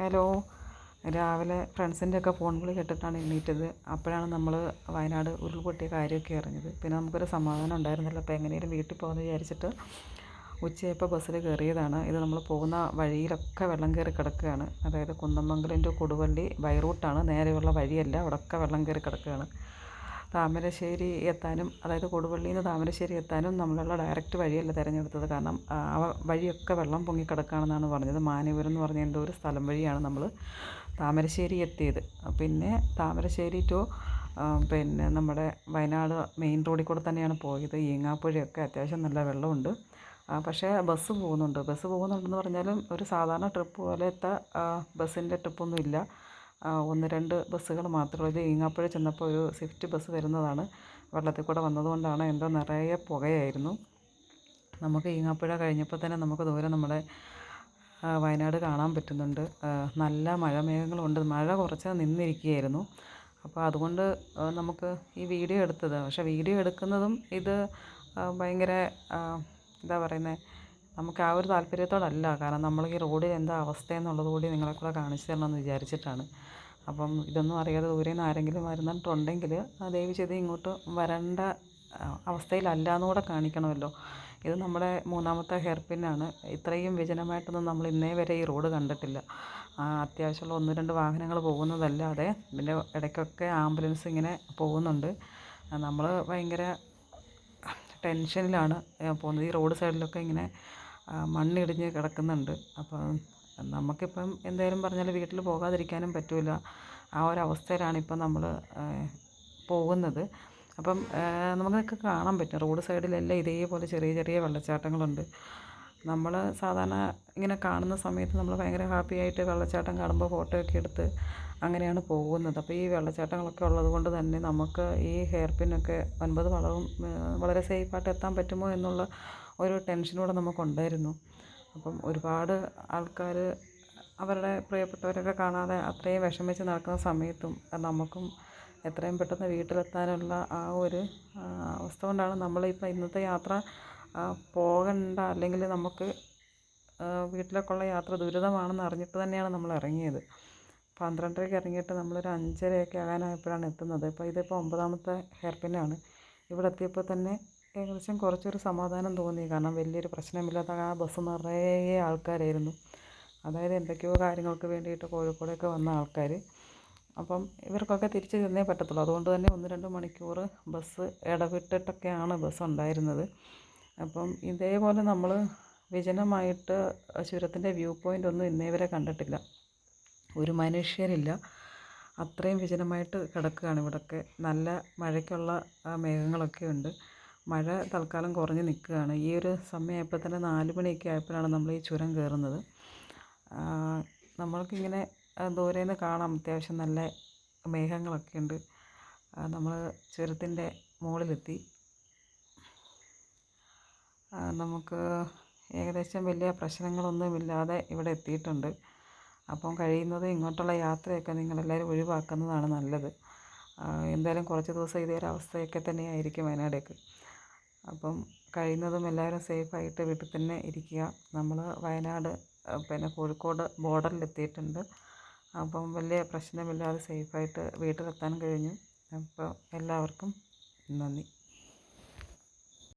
Hello. രാവിലെ ഫ്രണ്ട്സിന്റെ ഒക്കെ ഫോൺ വിളി കേട്ടിട്ടാണ് എണീറ്റത്. അപ്പോഴാണ് നമ്മൾ വയനാട് ഉരുൾപൊട്ടിയ കാര്യമൊക്കെ അറിഞ്ഞത്. പിന്നെ നമുക്കൊരു സമാധാനം ഉണ്ടായിരുന്നില്ല. അപ്പോൾ എങ്ങനെയും വീട്ടിൽ പോകാമെന്ന് വിചാരിച്ചിട്ട് ഉച്ചയപ്പോൾ ബസ്സിൽ കയറിയതാണ്. ഇത് നമ്മൾ പോകുന്ന വഴിയിലൊക്കെ വെള്ളം കയറി കിടക്കുകയാണ്. അതായത് കുന്നമംഗലിന്റെ കൊടുവള്ളി ബൈ റൂട്ടാണ് നേരെയുള്ള വഴിയല്ല. അവിടെയൊക്കെ വെള്ളം കയറി കിടക്കുകയാണ്. താമരശ്ശേരി എത്താനും അതായത് കൊടുവള്ളിയിൽ നിന്ന് താമരശ്ശേരി എത്താനും നമ്മളുള്ള ഡയറക്റ്റ് വഴിയല്ല തിരഞ്ഞെടുത്തത്. കാരണം വഴിയൊക്കെ വെള്ളം പൊങ്ങിക്കിടക്കുകയാണെന്നാണ് പറഞ്ഞത്. മാനൂർ എന്ന് പറഞ്ഞ എന്തോ ഒരു സ്ഥലം വഴിയാണ് നമ്മൾ താമരശ്ശേരി എത്തിയത്. പിന്നെ താമരശ്ശേരി ടു പിന്നെ നമ്മുടെ വയനാട് മെയിൻ റോഡിൽ കൂടെ തന്നെയാണ് പോയത്. ഈങ്ങാപ്പുഴയൊക്കെ അത്യാവശ്യം നല്ല വെള്ളമുണ്ട്. പക്ഷേ ബസ് പോകുന്നുണ്ട്. ബസ് പോകുന്നുണ്ടെന്ന് പറഞ്ഞാലും ഒരു സാധാരണ ട്രിപ്പ് പോലത്തെ ബസ്സിന്റെ ട്രിപ്പൊന്നും ഇല്ല ഒന്ന് രണ്ട് ബസ്സുകൾ മാത്രമേ ഉള്ളൂ ഈങ്ങാപ്പുഴ ചെന്നപ്പോൾ ഒരു സ്വിഫ്റ്റ് ബസ് വരുന്നതാണ്. വെള്ളത്തിൽ കൂടെ വന്നതുകൊണ്ടാണ് എന്തോ നിറയെ പുകയായിരുന്നു. നമുക്ക് ഈങ്ങാപ്പുഴ കഴിഞ്ഞപ്പോൾ തന്നെ നമുക്ക് ദൂരെ നമ്മുടെ വയനാട് കാണാൻ പറ്റുന്നുണ്ട്. നല്ല മഴമേഘങ്ങളുണ്ട്. മഴ കുറച്ച് നിന്നിരിക്കുകയായിരുന്നു. അപ്പോൾ അതുകൊണ്ട് നമുക്ക് ഈ വീഡിയോ എടുത്തത്. പക്ഷേ വീഡിയോ എടുക്കുന്നതും ഇത് ഭയങ്കര എന്താ പറയുന്നത് നമുക്ക് ആ ഒരു താല്പര്യത്തോടല്ല. കാരണം നമ്മൾ ഈ റോഡിൽ എന്താ അവസ്ഥയെന്നുള്ളത് കൂടി നിങ്ങളെ കൂടെ കാണിച്ചു തരണമെന്ന് വിചാരിച്ചിട്ടാണ്. അപ്പം ഇതൊന്നും അറിയാതെ ദൂരെ നിന്ന് ആരെങ്കിലും വരുന്നിട്ടുണ്ടെങ്കിൽ ദയവ് ചെയ്ത് ഇങ്ങോട്ട് വരേണ്ട അവസ്ഥയിലല്ല എന്നുകൂടെ കാണിക്കണമല്ലോ. ഇത് നമ്മുടെ മൂന്നാമത്തെ ഹെയർ പിന്നാണ് ഇത്രയും വിജനമായിട്ടൊന്നും നമ്മൾ ഇന്നേ വരെ ഈ റോഡ് കണ്ടിട്ടില്ല. അത്യാവശ്യമുള്ള ഒന്ന് രണ്ട് വാഹനങ്ങൾ പോകുന്നതല്ലാതെ ഇതിന്റെ ഇടയ്ക്കൊക്കെ ആംബുലൻസ് ഇങ്ങനെ പോകുന്നുണ്ട്. നമ്മൾ ഭയങ്കര ടെൻഷനിലാണ് പോകുന്നത്. ഈ റോഡ് സൈഡിലൊക്കെ ഇങ്ങനെ മണ്ണിടിഞ്ഞ് കിടക്കുന്നുണ്ട്. അപ്പം നമുക്കിപ്പം എന്തായാലും പറഞ്ഞാൽ വീട്ടിൽ പോകാതിരിക്കാനും പറ്റില്ല ആ ഒരവസ്ഥയിലാണ് ഇപ്പം നമ്മൾ പോകുന്നത്. അപ്പം നമുക്കൊക്കെ കാണാൻ പറ്റും. റോഡ് സൈഡിലെല്ലാം ഇതേപോലെ ചെറിയ ചെറിയ വെള്ളച്ചാട്ടങ്ങളുണ്ട്. നമ്മൾ സാധാരണ ഇങ്ങനെ കാണുന്ന സമയത്ത് നമ്മൾ ഭയങ്കര ഹാപ്പി ആയിട്ട് വെള്ളച്ചാട്ടം കാണുമ്പോൾ ഫോട്ടോ ഒക്കെ എടുത്ത് അങ്ങനെയാണ് പോകുന്നത്. അപ്പോൾ ഈ വെള്ളച്ചാട്ടങ്ങളൊക്കെ ഉള്ളത് കൊണ്ട് തന്നെ നമുക്ക് ഈ ഹെയർ പിന്നൊക്കെ ഒൻപത് വളവും വളരെ സേഫായിട്ട് എത്താൻ പറ്റുമോ എന്നുള്ള ഒരു ടെൻഷനൂടെ നമുക്കുണ്ടായിരുന്നു. അപ്പം ഒരുപാട് ആൾക്കാർ അവരുടെ പ്രിയപ്പെട്ടവരൊക്കെ കാണാതെ അത്രയും വിഷമിച്ച് നടക്കുന്ന സമയത്തും നമുക്കും എത്രയും പെട്ടെന്ന് വീട്ടിലെത്താനുള്ള ആ ഒരു അവസ്ഥ കൊണ്ടാണ് നമ്മളിപ്പോൾ ഇന്നത്തെ യാത്ര പോകണ്ട അല്ലെങ്കിൽ നമുക്ക് വീട്ടിലേക്കുള്ള യാത്ര ദുരിതമാണെന്ന് അറിഞ്ഞിട്ട് തന്നെയാണ് നമ്മൾ ഇറങ്ങിയത്. പന്ത്രണ്ടരയ്ക്ക് ഇറങ്ങിയിട്ട് നമ്മളൊരു അഞ്ചരയൊക്കെ ആകാനായപ്പോഴാണ് എത്തുന്നത്. ഇപ്പോൾ ഇതിപ്പോൾ ഒമ്പതാമത്തെ ഹെയർപിന്നാണ്. ഇവിടെ എത്തിയപ്പോൾ തന്നെ ഏകദേശം കുറച്ചൊരു സമാധാനം തോന്നി. കാരണം വലിയൊരു പ്രശ്നമില്ലാത്ത ആ ബസ് നിറയെ ആൾക്കാരായിരുന്നു. അതായത് എന്തൊക്കെയോ കാര്യങ്ങൾക്ക് വേണ്ടിയിട്ട് കോഴിക്കോടൊക്കെ വന്ന ആൾക്കാർ അപ്പം ഇവർക്കൊക്കെ തിരിച്ച് ചെന്നേ പറ്റത്തുള്ളൂ. അതുകൊണ്ട് തന്നെ ഒന്ന് രണ്ട് മണിക്കൂർ ബസ് ഇടവിട്ടിട്ടൊക്കെയാണ് ബസ് ഉണ്ടായിരുന്നത്. അപ്പം ഇതേപോലെ നമ്മൾ വിജനമായിട്ട് ചുരത്തിന്റെ വ്യൂ പോയിന്റ് ഒന്നും ഇന്നേ വരെ കണ്ടിട്ടില്ല. ഒരു മനുഷ്യരില്ല. അത്രയും വിജനമായിട്ട് കിടക്കുകയാണ് ഇവിടെയൊക്കെ നല്ല മഴയ്ക്കുള്ള മേഘങ്ങളൊക്കെ ഉണ്ട്. മഴ തൽക്കാലം കുറഞ്ഞ് നിൽക്കുകയാണ്. ഈ ഒരു സമയമായപ്പോൾ തന്നെ നാല് മണിയൊക്കെ ആയപ്പോഴാണ് നമ്മൾ ഈ ചുരം കയറുന്നത്. നമ്മൾക്കിങ്ങനെ ദൂരെ നിന്ന് കാണാം. അത്യാവശ്യം നല്ല മേഘങ്ങളൊക്കെ ഉണ്ട്. നമ്മൾ ചുരത്തിന്റെ മുകളിലെത്തി. നമുക്ക് ഏകദേശം വലിയ പ്രശ്നങ്ങളൊന്നുമില്ലാതെ ഇവിടെ എത്തിയിട്ടുണ്ട്. അപ്പം കഴിയുന്നത് ഇങ്ങോട്ടുള്ള യാത്രയൊക്കെ നിങ്ങളെല്ലാവരും ഒഴിവാക്കുന്നതാണ് നല്ലത്. എന്തായാലും കുറച്ച് ദിവസം ഇതേ ഒരു അവസ്ഥയൊക്കെ തന്നെയായിരിക്കും വയനാടേക്ക്. അപ്പം കഴിയുന്നതും എല്ലാവരും സേഫായിട്ട് വീട്ടിൽ തന്നെ ഇരിക്കുക. നമ്മൾ വയനാട് പിന്നെ കോഴിക്കോട് ബോർഡറിലെത്തിയിട്ടുണ്ട്. അപ്പം വലിയ പ്രശ്നമില്ലാതെ സേഫായിട്ട് വീട്ടിലെത്താൻ കഴിഞ്ഞു. അപ്പോൾ എല്ലാവർക്കും നന്ദി.